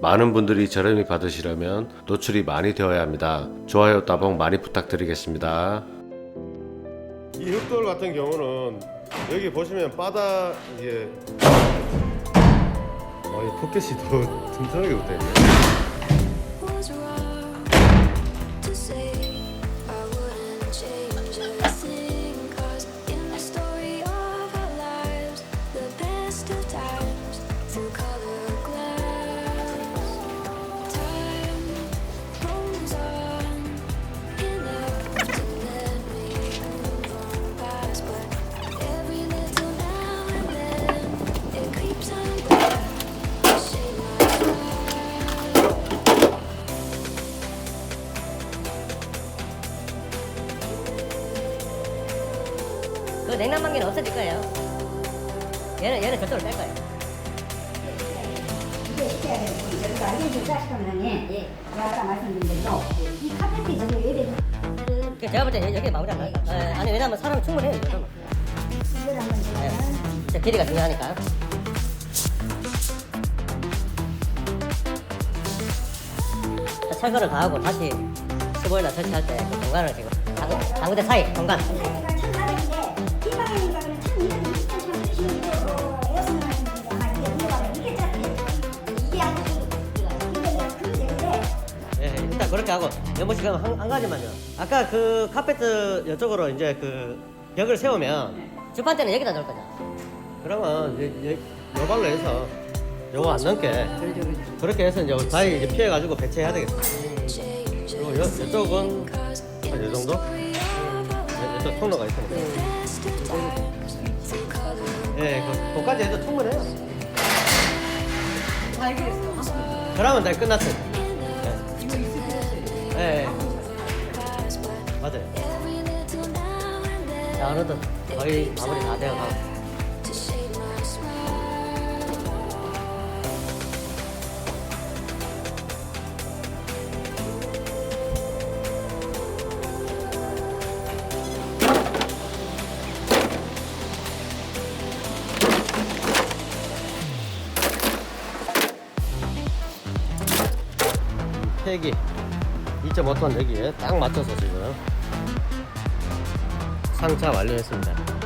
많은 분들이 저렴히 받으시려면 노출이 많이 되어야 합니다. 좋아요 따봉 많이 부탁드리겠습니다. 이 흑돌 같은 경우는 여기 보시면 바닥 이게 어, 이 포켓이 더 튼튼하게 붙어있네. 그 냉난방기는 없어질 거예요. 얘는 얘는 저쪽으로 뺄 거예요. 이게 해야 되고 저희가 알게 된다 싶으면 예, 아까 말씀드린 대로 이 카페트 저기 예배 그 제가 볼 때 여기 마무리 안 할까? 예, 아니 왜냐면 사람 충분해요. 이 정도면. 이걸 한번 예. 길이가 중요하니까. 자, 철거를 다 하고 다시 스보일러 설치할 때 그 공간을 지금 당구, 당구대 사이 공간. 그렇게 하고 씨 그럼 한, 한 가지만요. 아까 그 카페트 이쪽으로 이제 그 벽을 세우면 주판대는 여기다 놓을 거죠. 그러면 이제 요, 요 발로 해서 요거 안 넘게 그렇게 해서 이제 바위 이제 피해가지고 배치해야 되겠어. 그리고 요, 이쪽은 한요 정도? 요- 이쪽 통로가 있으니까. 예, 그, 그까지 해도 충분해요. 그러면 다 끝났어요. 맞아요. 자, 어느덧 거의 마무리 다 되어가고. 팩이 2.5톤 여기에 딱 맞춰서 지금 상차 완료했습니다.